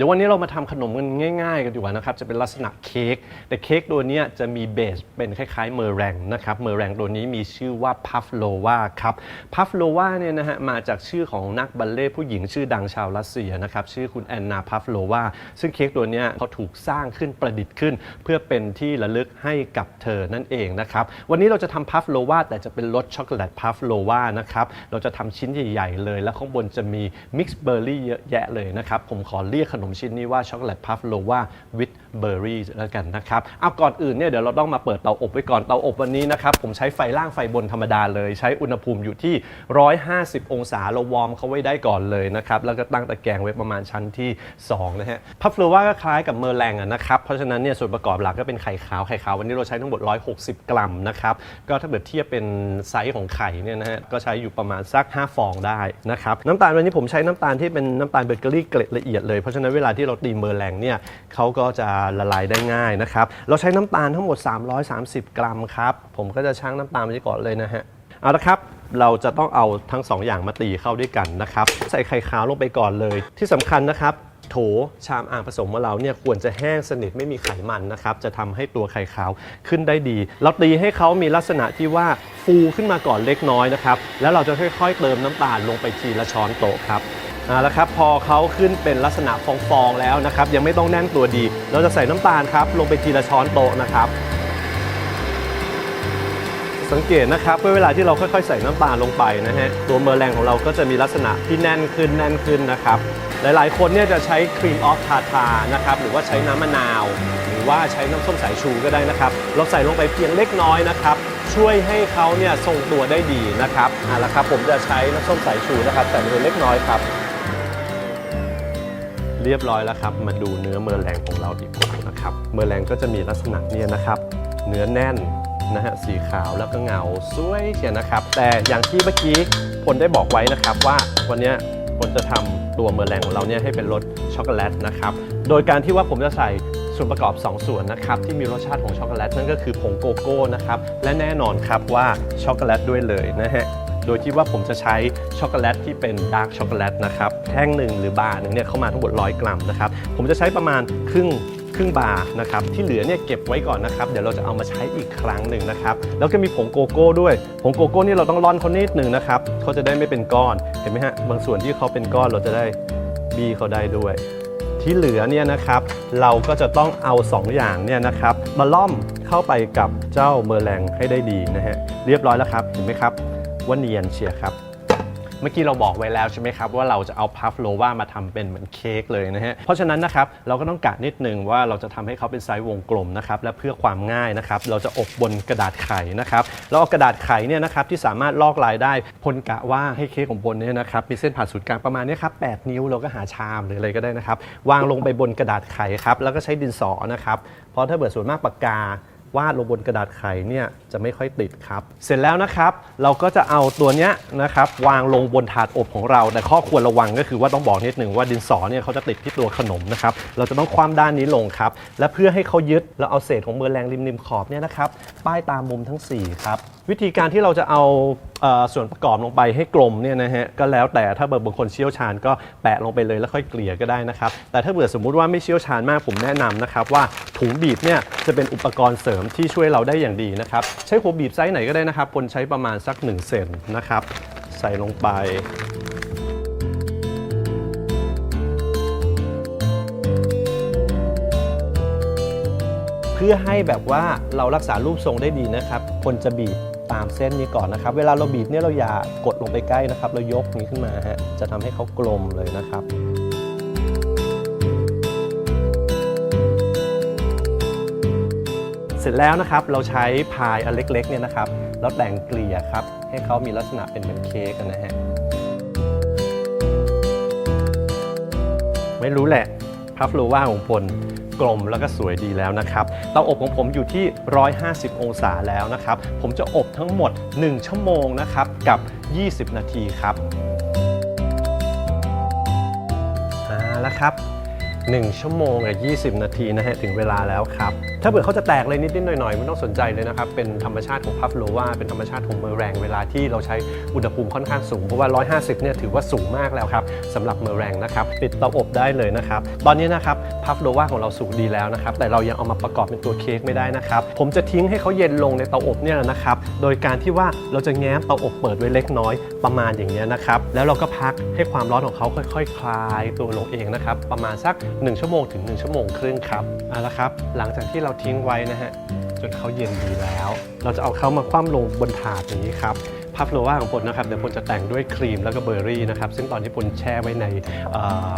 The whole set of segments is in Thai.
ดี๋ยววันนี้เรามาทำขนมกันง่ายๆกันดีกว่านะครับ จะเป็นลักษณะเค้ก แต่เค้กตัวนี้จะมีเบสเป็นคล้ายๆเมอร์แรงนะครับ เมอร์แรงตัวนี้มีชื่อว่าพัฟโลวาครับ พัฟโลวาเนี่ยนะฮะมาจากชื่อของนักบัลเล่ต์ผู้หญิงชื่อดังชาวรัสเซียนะครับ ชื่อคุณแอนนาพัฟโลวา ซึ่งเค้กตัวนี้เขาถูกสร้างขึ้นประดิษฐ์ขึ้น เพื่อเป็นที่ระลึกให้กับเธอนั่นเองนะครับ วันนี้เราจะทำพัฟโลวาแต่จะเป็นรสช็อกโกแลตพัฟโลวานะครับ เราจะทำชิ้นใหญ่ ๆ เลย แล้วข้างบนจะมีมิกซ์เบอร์รี่เยอะแยะเลยนะครับ ผมขอเรียกขนมชิ้นนี้ว่าช็อกโกแลตพัฟโลวาวิดเบอร์รี่แล้วกันนะครับเอาก่อนอื่นเนี่ยเดี๋ยวเราต้องมาเปิดเตาอบไว้ก่อนเตาอบวันนี้นะครับผมใช้ไฟล่างไฟบนธรรมดาเลย ใช้อุณหภูมิอยู่ที่ 150 องศาเราวอร์มเขาไว้ได้ก่อนเลยนะครับแล้วก็ตั้งตะแกรงไว้ประมาณชั้นที่2นะฮะพัฟโลวาก็คล้ายกับเมอร์แรงอะนะครับเพราะฉะนั้นเนี่ยส่วนประกอบหลักก็เป็นไข่ขาวไข่ขาววันนี้เราใช้ทั้งหมด 160 กรัมนะครับก็ถ้าเกิดเทียบเป็นไซส์ของไข่เนี่ยนะฮะก็ใช้อยู่ประมาณสัก 5 ฟองได้นะครับน้ำตาลวันนี้ผมใช้น้ำตาลที่เป็นน้ำตาลเบเกอรี่เกล็ดละเอียดเลยเพราะฉะนั้นเวลาที่เราตีเมอร์แรงเนี่ยเขาก็จะละลายได้ง่ายนะครับ เราใช้น้ำตาลทั้งหมด 330 กรัมครับ ผมก็จะชั่งน้ำตาลไปก่อนเลยนะฮะ เอาละครับเราจะต้องเอาทั้งสองอย่างมาตีเข้าด้วยกันนะครับ ใส่ไข่ขาวลงไปก่อนเลย ที่สำคัญนะครับ โถชามอ่างผสมของเราเนี่ยควรจะแห้งสนิทไม่มีไขมันนะครับ จะทำให้ตัวไข่ขาวขึ้นได้ดี เราตีให้เขามีลักษณะที่ว่าฟูขึ้นมาก่อนเล็กน้อยนะครับ แล้วเราจะค่อย ๆ เติมน้ำตาลลงไปทีละช้อนโต๊ะครับ อาละครับพอเขาขึ้นเป็นลักษณะฟองๆแล้วนะครับ ยังไม่ต้องแน่นตัวดี เราจะใส่น้ำตาลครับ ลงไปทีละช้อนโต๊ะนะครับ สังเกตนะครับเมื่อเวลาที่เราค่อยๆ ใส่น้ำตาลลงไปนะฮะตัวเมอร์แรงของเราก็จะมีลักษณะที่แน่นขึ้นแน่นขึ้นนะครับ หลายๆ คนเนี่ยจะใช้ครีมออฟทาทานะครับหรือว่าใช้น้ำมะนาว หรือว่าใช้น้ำส้มสายชูก็ได้นะครับ เราใส่ลงไปเพียงเล็กน้อยนะครับ ช่วยให้เขาเนี่ยทรงตัวได้ดีนะครับเอาละครับผมจะใช้น้ำส้มสายชูนะครับแต่เพียงเล็กน้อยครับ เรียบร้อยแล้วครับ มาดูเนื้อเมอร์แรงของเราดีกว่านะครับ เมอร์แรงก็จะมีลักษณะเนี่ยนะครับ เนื้อแน่นนะฮะสีขาวแล้วก็เงาสวยเชียนะครับ แต่อย่างที่เมื่อกี้พลได้บอกไว้นะครับว่าวันนี้ยพลจะทำตัวเมอร์แรงของเราเนี่ยให้เป็นรสช็อกโกแลตนะครับโดยการที่ว่าผมจะใส่ส่วนประกอบ 2 ส่วนนะครับที่มีรสชาติของช็อกโกแลตนั่นก็คือผงโกโก้นะครับและแน่นอนครับว่าช็อกโกแลตด้วยเลยนะฮะ โดยที่ว่าผมจะใช้ช็อกโกแลตที่เป็นดาร์กช็อกโกแลตนะครับแท่งหนึ่งหรือบาร์หนึ่งเนี่ยเข้ามาทั้งหมด100กรัมนะครับผมจะใช้ประมาณครึ่งครึ่งบาร์นะครับที่เหลือเนี่ยเก็บไว้ก่อนนะครับเดี๋ยวเราจะเอามาใช้อีกครั้งหนึ่งนะครับแล้วก็มีผงโกโก้ด้วยผงโกโก้นี่เราต้องร่อนเขานิดหนึ่งนะครับเขาจะได้ไม่เป็นก้อนเห็นไหมฮะบางส่วนที่เขาเป็นก้อนเราจะได้บีเขาได้ด้วย ที่เหลือเนี่ยนะครับเราก็จะต้องเอา 2 อย่างเนี่ยนะครับมาล่อมเข้าไปกับเจ้าเมอร์แรงให้ได้ดีนะฮะเรียบร้อยแล้วครับเห็นไหมครับ ว่าเนียนเชียร์ครับ เมื่อกี้เราบอกไว้แล้วใช่ไหมครับ ว่าเราจะเอาพัฟโลวามาทำเป็นเหมือนเค้กเลยนะฮะ เพราะฉะนั้นนะครับเราก็ต้องกะนิดนึงว่าเราจะทำให้เขาเป็นไซส์วงกลมนะครับและเพื่อความง่ายนะครับเราจะอบบนกระดาษไขนะครับแล้วเอากระดาษไขเนี่ยนะครับที่สามารถลอกลายได้พลกะว่าให้เค้กของพลเนี่ยนะครับมีเส้นผ่านศูนย์กลางประมาณนี้ครับ8นิ้วเราก็หาชามหรืออะไรก็ได้นะครับวางลงไปบนกระดาษไขครับแล้วก็ใช้ดินสอนะครับเพราะถ้าเบิดส่วนมากปากกาวาดลงบนกระดาษไขเนี่ย จะไม่ค่อยติดครับ เสร็จแล้วนะครับเราก็จะเอาตัวเนี้ยนะครับวางลงบนถาดอบของเรา แต่ข้อควรระวังก็คือว่าต้องบอกนิดหนึ่งว่าดินสอเนี่ยเขาจะติดที่ตัวขนมนะครับเราจะต้องคว่ำด้านนี้ลงครับและเพื่อให้เขายึดเราเอาเศษของเมอร์แรงริมริมๆขอบเนี่ยนะครับป้ายตามมุมทั้งสี่ครับวิธีการที่เราจะเอาเอ่อส่วนประกอบลงไปให้กลมเนี่ยนะฮะก็แล้วแต่ถ้าเบอร์บางคนเชี่ยวชาญก็แปะลงไปเลยแล้วค่อยเกลี่ยก็ได้นะครับแต่ถ้าเบื่อสมมุติว่าไม่เชี่ยวชาญมากผมแนะนำนะครับว่าถุงบีบเนี่ยจะเป็นอุปกรณ์เสริมที่ช่วยเราได้อย่างดีนะครับใช้หัวบีบไซส์ไหนก็ได้นะครับคนใช้ประมาณสัก 1 เซนนะครับ ใส่ลงไป เพื่อให้แบบว่าเรารักษารูปทรงได้ดีนะครับคนจะบีบตามเส้นนี้ก่อนนะครับ เวลาเราบีบเนี่ยเราอย่ากดลงไปใกล้นะครับ เรายกนี้ขึ้นมาฮะจะทำให้เขากลมเลยนะครับ ร็จแล้วนะครับเราใช้พายอันเล็กๆเนี่ยนะครับแล้วแต่งเกลี่ยครับให้เขามีลักษณะเป็นเหมือนเค้กนะฮะไม่รู้แหละพัฟโลว่าของพลกลมแล้วก็สวยดีแล้วนะครับเตาอบของผมอยู่ที่ 150 องศาแล้วนะครับ ผมจะอบทั้งหมด 1 ชั่วโมงนะครับกับ 20 นาทีครับเอาละครับ 1 ชั่วโมงกับ20 นาทีนะฮะถึงเวลาแล้วครับ ถ้าเผื่อเขาจะแตกเลยนิดๆหน่อยๆไม่ต้องสนใจเลยนะครับ เป็นธรรมชาติของพัฟโลวาเป็นธรรมชาติของเมอแรงเวลาที่เราใช้อุณหภูมิค่อนข้างสูง เพราะว่า 150 เนี่ยถือว่าสูงมากแล้วครับสำหรับเมอแรงนะครับปิดเตาอบได้เลยนะครับตอนนี้นะครับพัฟโลวาของเราสุกดีแล้วนะครับแต่เรายังเอามาประกอบเป็นตัวเค้กไม่ได้นะครับผมจะทิ้งให้เขาเย็นลงในเตาอบเนี่ยนะครับโดยการที่ว่าเราจะแง้มเตาอบเปิดไว้เล็กน้อยประมาณอย่างนี้ยนะครับแล้วเราก็พักให้ความร้อนของเขาค่อย ๆ คลายตัวลงเองนะครับประมาณสัก1 ชั่วโมงถึง 1 ชั่วโมงครึ่งครับเอาละครับ หลังจากที่เราทิ้งไว้นะฮะจนเขาเย็นดีแล้ว เราจะเอาเขามาคว่ำลงบนถาดอย่างนี้ครับพัฟโลว่าของผลนะครับเดี๋ยวผลจะแต่งด้วยครีมแล้วก็เบอร์รี่นะครับซึ่งตอนที่ผลแช่ไว้ในเอ่อ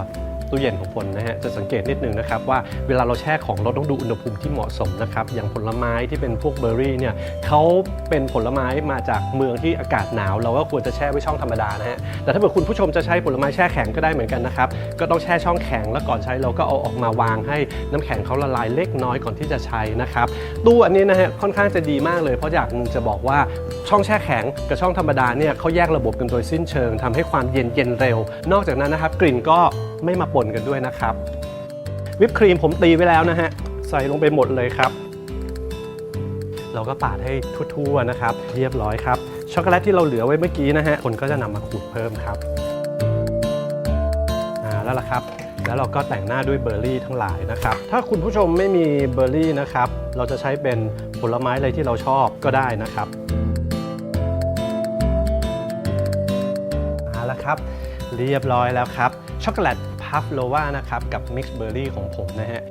ตู้เย็นของผลนะฮะจะสังเกตนิดนึงนะครับว่าเวลาเราแช่ของเราต้องดูอุณหภูมิที่เหมาะสมนะครับอย่างผลไม้ที่เป็นพวกเบอร์รี่เนี่ยเขาเป็นผลไม้มาจากเมืองที่อากาศหนาว เราก็ควรจะแช่ไว้ช่องธรรมดานะฮะแต่ถ้าเกิดคุณผู้ชมจะใช้ผลไม้แช่แข็งก็ได้เหมือนกันนะครับก็ต้องแช่ช่องแข็งแล้วก่อนใช้เราก็เอาออกมาวางให้น้ำแข็งเขาละลายเล็กน้อยก่อนที่จะใช้นะครับตู้อันนี้นะฮะค่อนข้างจะดีมากเลย เพราะอยากจะบอกว่าช่องแช่แข็งกับช่องธรรมดาเนี่ยเขาแยกระบบกันโดยสิ้นเชิงทำให้ความเย็นเย็นเร็ว นอกจากนั้นนะครับกลิ่นก็ไม่มาปนกันด้วยนะครับ วิปครีมผมตีไว้แล้วนะฮะ ใส่ลงไปหมดเลยครับ เราก็ปาดให้ทั่วๆนะครับ เรียบร้อยครับ ช็อกโกแลตที่เราเหลือไว้เมื่อกี้นะฮะ คนก็จะนำมาขูดเพิ่มครับอ่าแล้วล่ะครับ แล้วเราก็แต่งหน้าด้วยเบอร์รี่ทั้งหลายนะครับ ถ้าคุณผู้ชมไม่มีเบอร์รี่นะครับ เราจะใช้เป็นผลไม้อะไรที่เราชอบก็ได้นะครับเอาละครับ เรียบร้อยแล้วครับ ช็อกโกแลต ทัฟโลวานะครับกับมิกซ์เบอร์รี่ของผมนะฮะ